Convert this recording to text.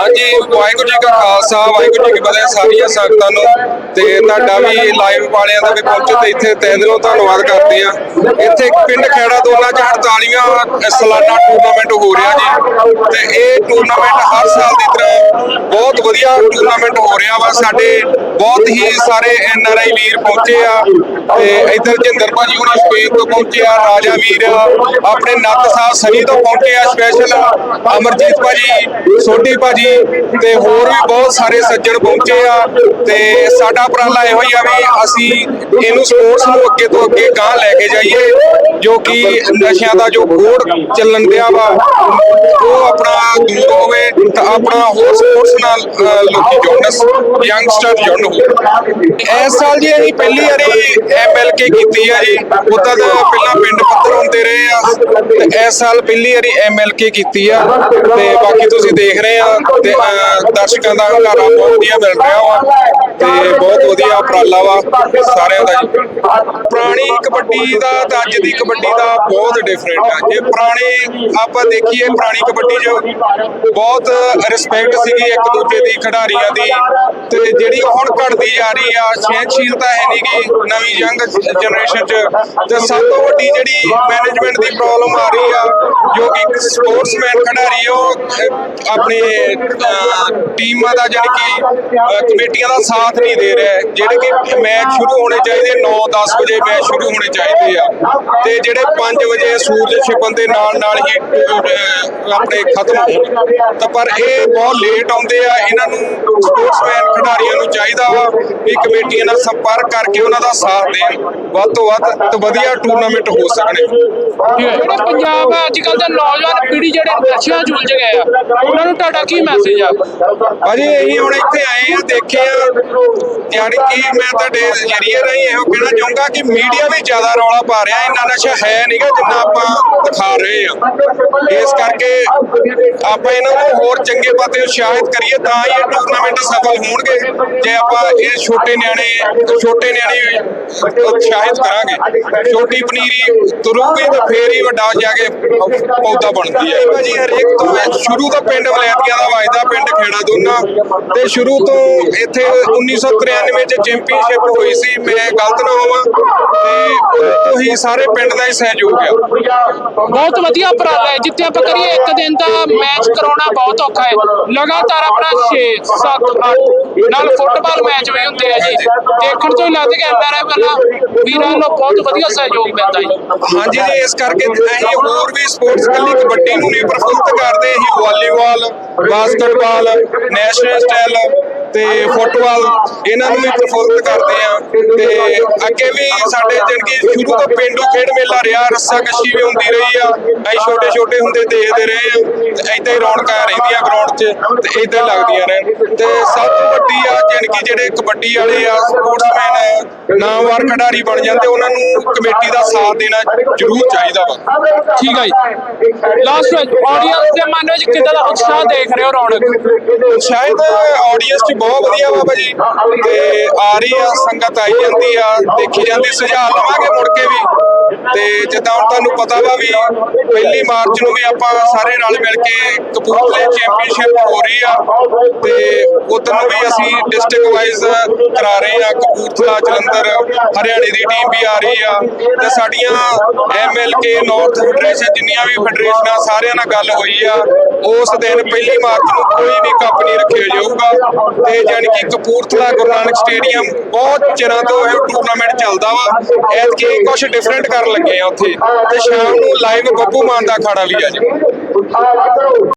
ਹਾਂਜੀ, ਵਾਹਿਗੁਰੂ ਜੀ ਕਾ ਖਾਲਸਾ, ਵਾਹਿਗੁਰੂ ਜੀ ਕੀ ਫਤਿਹ, ਸਾਰੀਆਂ ਸੰਗਤਾਂ ਨੂੰ। ਤੇ ਤੁਹਾਡਾ ਵੀ ਲਾਈਵ ਵਾਲਿਆਂ ਦਾ ਵੀ ਪਹੁੰਚੇ ਤੇ ਇੱਥੇ ਤਹਿ ਦਿਲੋਂ ਧੰਨਵਾਦ ਕਰਦੇ ਆ ਇੱਥੇ ਪਿੰਡ ਖੈੜਾ ਦੋਨਾ ਚ 48ਵਾਂ ਸਾਲਾਨਾ ਟੂਰਨਾਮੈਂਟ ਹੋ ਰਿਹਾ ਜੀ। ਤੇ ਇਹ ਟੂਰਨਾਮੈਂਟ ਹਰ ਸਾਲ ਦੀ ਤਰ੍ਹਾਂ ਬਹੁਤ ਵਧੀਆ ਟੂਰਨਾਮੈਂਟ ਹੋ ਰਿਹਾ ਵਾ। ਸਾਡੇ ਬਹੁਤ ਹੀ ਸਾਰੇ ਐਨ ਆਰ ਆਈ ਵੀਰ ਪਹੁੰਚੇ ਆ ਤੇ ਇੱਧਰ ਜਿੰਦਰ ਭਾਜੀ ਹੁਣੀ ਸਪੇਨ ਤੋਂ ਪਹੁੰਚੇ ਆ, ਰਾਜਾ ਵੀਰ ਆਪਣੇ ਨੱਤ ਸਾਹਿਬ ਸਨੀ ਤੋਂ ਪਹੁੰਚੇ ਆ ਸਪੈਸ਼ਲ ਅਮਰਜੀਤ ਭਾਜੀ, ਸੋਢੀ ਭਾਜੀ ਤੇ ਹੋਰ ਵੀ ਬਹੁਤ ਸਾਰੇ ਸੱਜਣ ਪਹੁੰਚੇ ਆ ਤੇ ਸਾਡਾ ਉਪਰਾਲਾ ਇਹੋ ਹੀ ਆ ਵੀ ਅਸੀਂ ਇਹਨੂੰ ਸਪੋਰਟਸ ਨੂੰ ਅੱਗੇ ਤੋਂ ਅੱਗੇ ਗਾਂ ਲੈ ਕੇ ਜਾਈਏ, ਜੋ ਕਿ ਨਸ਼ਿਆਂ ਦਾ ਜੋ ਕੋੜ ਚੱਲਣ ਦਿਆ ਵਾ, ਉਹ ਆਪਣਾ ਦੂਰ ਹੋਵੇ ਤਾਂ ਆਪਣਾ ਹੋਰ ਸਪੋਰਟਸ ਨਾਲ ਲੋਕੀ ਜੁੜਨ ਯੰਗਸਟਰ ਜੁੜਨ ਇਸ ਸਾਲ ਜੀ ਅਸੀਂ ਪਹਿਲੀ ਵਾਰੀ ਐਮਐਲਕੇ ਕੀਤੀ ਆ ਜੀ। ਉਦਾਂ ਤਾਂ ਪਹਿਲਾਂ ਪਿੰਡ ਪੱਧਰ ਹੁੰਦੇ ਰਹੇ ਆ, ਤੇ ਇਸ ਸਾਲ ਪਹਿਲੀ ਵਾਰੀ ਐਮਐਲਕੇ ਕੀਤੀ ਆ। ਤੇ ਬਾਕੀ ਤੁਸੀਂ ਦੇਖ ਰਹੇ ਆ, ਤੇ ਦਰਸ਼ਕਾਂ ਦਾ ਹੰਗਾਰਾ ਬਹੁਤ ਵਧੀਆ ਮਿਲ ਰਿਹਾ ਵਾ, ਤੇ ਬਹੁਤ ਵਧੀਆ ਉਪਰਾਲਾ ਵਾ ਸਾਰਿਆਂ ਦਾ ਜੀ। ਪੁਰਾਣੀ ਕਬੱਡੀ ਦਾ ਤੇ ਅੱਜ ਦੀ ਕਬੱਡੀ ਦਾ ਬਹੁਤ ਡਿਫਰੈਂਟ ਆ। ਜੇ ਪੁਰਾਣੇ ਆਪਾਂ ਦੇਖੀਏ ਪੁਰਾਣੀ ਕਬੱਡੀ 'ਚ ਬਹੁਤ ਰਿਸਪੈਕਟ ਸੀਗੀ ਇੱਕ ਦੂਜੇ ਦੀ, ਖਿਡਾਰੀਆਂ ਦੀ। ਤੇ ਜਿਹੜੀ ਹੁਣ ਘਟਦੀ ਜਾ ਰਹੀ ਆ, ਸਹਿਣਸ਼ੀਲਤਾ ਹੈ ਨਹੀਂ ਨਹੀਂਗੀ ਨਵੀਂ ਯੰਗ ਜਨਰੇਸ਼ਨ 'ਚ। ਤੇ ਸਭ ਤੋਂ ਵੱਡੀ ਜਿਹੜੀ ਮੈਨੇਜਮੈਂਟ ਦੀ ਪ੍ਰੋਬਲਮ ਆ ਰਹੀ ਆ, ਜੋ ਕਿ ਸਪੋਰਟਸਮੈਨ ਖਿਡਾਰੀ ਉਹ ਆਪਣੇ ਟੀਮਾਂ ਦਾ ਜਾਣੀ ਕਿ ਕਮੇਟੀਆਂ ਦਾ ਸਾਥ ਨਹੀਂ ਦੇ ਰਿਹਾ। ਜਿਹੜੇ ਕਿ ਮੈਚ ਸ਼ੁਰੂ ਹੋਣੇ ਚਾਹੀਦੇ 9-10 ਵਜੇ ਮੈਚ ਸ਼ੁਰੂ ਹੋਣੇ ਚਾਹੀਦੇ ਆ। ਤੇ ਜਿਹੜੇ 5 ਵਜੇ ਸੂਰਜ ਛਿਪਣ ਦੇ ਨਾਲ ਨਾਲ ਹੀ ਆਪਣੇ ਖਤਮ ਹੋਣ ਤਾਂ ਪਰ ਇਹ ਬਹੁਤ ਲੇਟ ਆਉਂਦੇ ਆ ਇਹਨਾਂ ਨੂੰ ਸਪੋਰਟਸਮੈਨ ਖਿਡਾਰੀਆਂ ਨੂੰ ਚਾਹੀਦਾ ਵਾ ਵੀ ਕਮੇਟੀਆਂ ਨਾਲ ਸੰਪਰਕ ਕਰਕੇ ਉਹਨਾਂ ਦਾ ਸਾਥ ਦੇਣ। ਵੱਧ ਤੋਂ ਵੱਧ ਤੇ ਵਧੀਆ ਟੂਰਨਾਮੈਂਟ ਹੋ ਸਕਣੇ। ਜਿਹੜੇ ਪੰਜਾਬ ਅੱਜ ਕੱਲ ਦੇ ਨੌਜਵਾਨ ਪੀੜ੍ਹੀ ਜਿਹੜੇ ਨਸ਼ਿਆਂ 'ਚ ਉਲਝ ਗਏ ਆ ਉਹਨਾਂ ਨੂੰ ਤੁਹਾਡਾ ਕੀ ਮੈਸੇਜ ਆ? ਭਾਜੀ ਇਹੀ ਹੁਣ ਇੱਥੇ ਆਏ ਆ ਦੇਖੇ ਆ ਯਾਨੀ ਕਿ ਮੈਂ ਤੁਹਾਡੇ ਜਰੀਏ ਰਾਹੀਂ ਇਹੋ ਕਹਿਣਾ ਚਾਹੂੰਗਾ ਕਿ ਮੀਡੀਆ ਵੀ ਜ਼ਿਆਦਾ ਰੌਲਾ ਪਾ ਰਿਹਾ ਇੰਨਾ ਨਸ਼ਾ ਹੈ ਨਹੀਂਗਾ ਜਿੰਨਾ ਆਪਾਂ ਦਿਖਾ ਰਹੇ ਆ। ਇਸ ਕਰਕੇ ਆਪਾਂ ਇਹਨਾਂ ਨੂੰ ਹੋਰ ਚੰਗੇ ਪਾਸੇ ਉਤਸ਼ਾਹਿਤ ਕਰੀਏ ਤਾਂ ਹੀ ਇਹ ਟੂਰਨਾਮੈਂਟ ਸਫਲ ਹੋਣਗੇ। ਜੇ ਆਪਾਂ ਇਹ ਛੋਟੇ ਨਿਆਣੇ ਛੋਟੇ ਨਿਆਣੇ ਉਤਸ਼ਾਹਿਤ ਕਰਾਂਗੇ, ਛੋਟੀ ਪਨੀਰੀ ਤੁਰੂਗੀ ਤਾਂ ਫੇਰ ਹੀ ਵੱਡਾ ਜਾ ਕੇ ਪੌਦਾ ਬਣਦੀ ਹੈ ਭਾਜੀ ਹਰੇਕ ਤੋਂ ਸ਼ੁਰੂ ਤੋਂ ਪਿੰਡ ਵਲੈਤੀਆਂ ਦਾ ਵਜਦਾ ਪਿੰਡ ਖੇੜਾ ਦੋਨਾ। ਤੇ ਸ਼ੁਰੂ ਤੋਂ ਇੱਥੇ 1993 ਚ ਚੈਂਪੀਅਨਸ਼ਿਪ ਹੋਈ ਸੀ, ਮੈਂ ਗਲਤ ਨਾ ਹੋਵਾਂ। ਤੇ ਉਦੋਂ ਹੀ ਸਾਰੇ ਪਿੰਡ ਦਾ ਹੀ ਸਹਿਯੋਗ ਆ। ਬਹੁਤ ਵਧੀਆ ਉਪਰਾਲਾ ਹੈ। ਜਿੱਥੇ ਆਪਾਂ ਕਰੀਏ, ਇੱਕ ਦਿਨ ਦਾ ਮੈਚ ਕਰਾਉਣਾ ਬਹੁਤ ਔਖਾ ਹੈ। ਲਗਾਤਾਰ ਆਪਣਾ 6 7 8 ਨਾਲ ਫੁੱਟਬਾਲ ਮੈਚ ਵੀ ਹੁੰਦੇ ਆ ਜੀ। ਦੇਖਣ ਤੋਂ ਹੀ ਲੱਗਦਾ ਕਿ ਐਮਆਰਐਫ ਵੱਲੋਂ ਵੀਰਾਂ ਨੂੰ ਬਹੁਤ ਵਧੀਆ ਸਹਿਯੋਗ ਮਿਲਦਾ ਜੀ। ਹਾਂਜੀ ਜੀ, ਇਸ ਕਰਕੇ ਅਸੀਂ ਹੋਰ ਵੀ ਸਪੋਰਟਸ ਕੱਲੀ ਕਬੱਡੀ ਨੂੰ ਨਹੀਂ ਪ੍ਰਫੁੱਲਤ ਕਰਦੇ ਅਸੀਂ ਵਾਲੀਬਾਲ। ਬਾਸਕਟਬਾਲ ਨੈਸ਼ਨਲ ਸਟਾਈਲ ਤੇ ਫੁੱਟਬਾਲ ਇਹਨਾਂ ਨੂੰ ਵੀ ਪ੍ਰਫੁੱਲਤ ਕਰਦੇ ਆ। ਤੇ ਅੱਗੇ ਵੀ ਸਾਡੇ ਕਿ ਸ਼ੁਰੂ ਤੋਂ ਪਿੰਡੂ ਖੇਡ ਮੇਲਾ ਰਿਹਾ ਰੱਸਾ ਕਸ਼ੀ ਵੀ ਹੁੰਦੀ ਰਹੀ ਆ। ਅਸੀਂ ਛੋਟੇ ਛੋਟੇ ਹੁੰਦੇ ਦੇਖਦੇ ਰਹੇ ਆ। ਤੇ ਏਦਾਂ ਹੀ ਰੌਣਕਾਂ ਰਹਿੰਦੀਆਂ ਗਰਾਊਂਡ 'ਚ ਤੇ ਹੀ ਲੱਗਦੀਆਂ ਰਹਿਣ ਤੇ ਸਭ ਤੋਂ ਵੱਡੀ ਆ ਕਿ ਜਿਹੜੇ ਕਬੱਡੀ ਵਾਲੇ ਆ ਸਪੋਰਟਸਮੈਨ ਨਾਮਵਰ ਖਿਡਾਰੀ ਬਣ ਜਾਂਦੇ ਉਹਨਾਂ ਨੂੰ ਕਮੇਟੀ ਦਾ ਸਾਥ ਦੇਣਾ ਜ਼ਰੂਰ ਚਾਹੀਦਾ ਵਾ। ਠੀਕ ਹੈ ਜੀ। ਲਾਸਟ ਵਿੱਚ ਆਡੀਅנס ਦੇ ਮਨ ਵਿੱਚ ਕਿੱਦਾਂ ਦਾ ਉਤਸ਼ਾਹ ਦੇਖ ਰਹੇ ਹੋ ਰੌਣਕ। ਸ਼ਾਇਦ ਆਡੀਅנס ਚ ਬਹੁਤ ਵਧੀਆ ਵਾ ਭਾਜੀ। ਤੇ ਆ ਰਹੀ ਆ, ਸੰਗਤ ਆਈ ਜਾਂਦੀ ਆ, ਦੇਖੀ ਜਾਂਦੀ, ਸੁਝਾਅ ਲਵਾਂਗੇ ਮੁੜ ਕੇ ਵੀ। ਤੇ ਜਿੱਦਾਂ ਹੁਣ ਤੁਹਾਨੂੰ ਪਤਾ ਵਾ ਵੀ ਪਹਿਲੀ ਮਾਰਚ ਨੂੰ ਵੀ ਆਪਾਂ ਸਾਰੇ ਰਲ ਮਿਲ ਕੇ ਕਪੂਰਥਲੇ ਚੈਂਪੀਅਨਸ਼ਿਪ ਹੋ ਰਹੀ ਆ। ਤੇ ਉਦੋਂ ਵੀ ਅਸੀਂ ਡਿਸਟ੍ਰਿਕਟ ਵਾਈਜ਼ ਕਰਾ ਰਹੇ ਆ ਕਪੂਰਥਲਾ, ਜਲੰਧਰ, ਹਰਿਆਣੇ ਦੀ ਟੀਮ ਵੀ ਆ ਰਹੀ ਆ। ਤੇ ਸਾਡੀਆਂ ਐਮਐਲਕੇ ਨਾਰਥ ਫੈਡਰੇਸ਼ਨ ਜਿੰਨੀਆਂ ਵੀ ਫੈਡਰੇਸ਼ਨਾਂ ਸਾਰਿਆਂ ਨਾਲ ਗੱਲ ਹੋਈ ਆ। ਉਸ ਦਿਨ ਪਹਿਲੀ ਮਾਰਚ ਨੂੰ ਕੋਈ ਵੀ ਕੱਪ ਨਹੀਂ ਰੱਖਿਆ ਜਾਊਗਾ। ਤੇ ਜਾਣੀ ਕਿ ਕਪੂਰਥਲਾ ਗੁਰੂ ਨਾਨਕ ਸਟੇਡੀਅਮ ਬਹੁਤ ਚਿਰਾਂ ਤੋਂ ਇਹ ਟੂਰਨਾਮੈਂਟ ਚੱਲਦਾ ਵਾ। ਐਤਕੀ ਕੁਝ ਡਿਫਰੈਂਟ ਕਰਨ ਲੱਗੇ ਆ ਉੱਥੇ। ਤੇ ਸ਼ਾਮ ਨੂੰ ਲਾਈਵ ਬੱਬੂ ਮਾਨ ਦਾ ਅਖਾੜਾ ਵੀ ਆ ਜੀ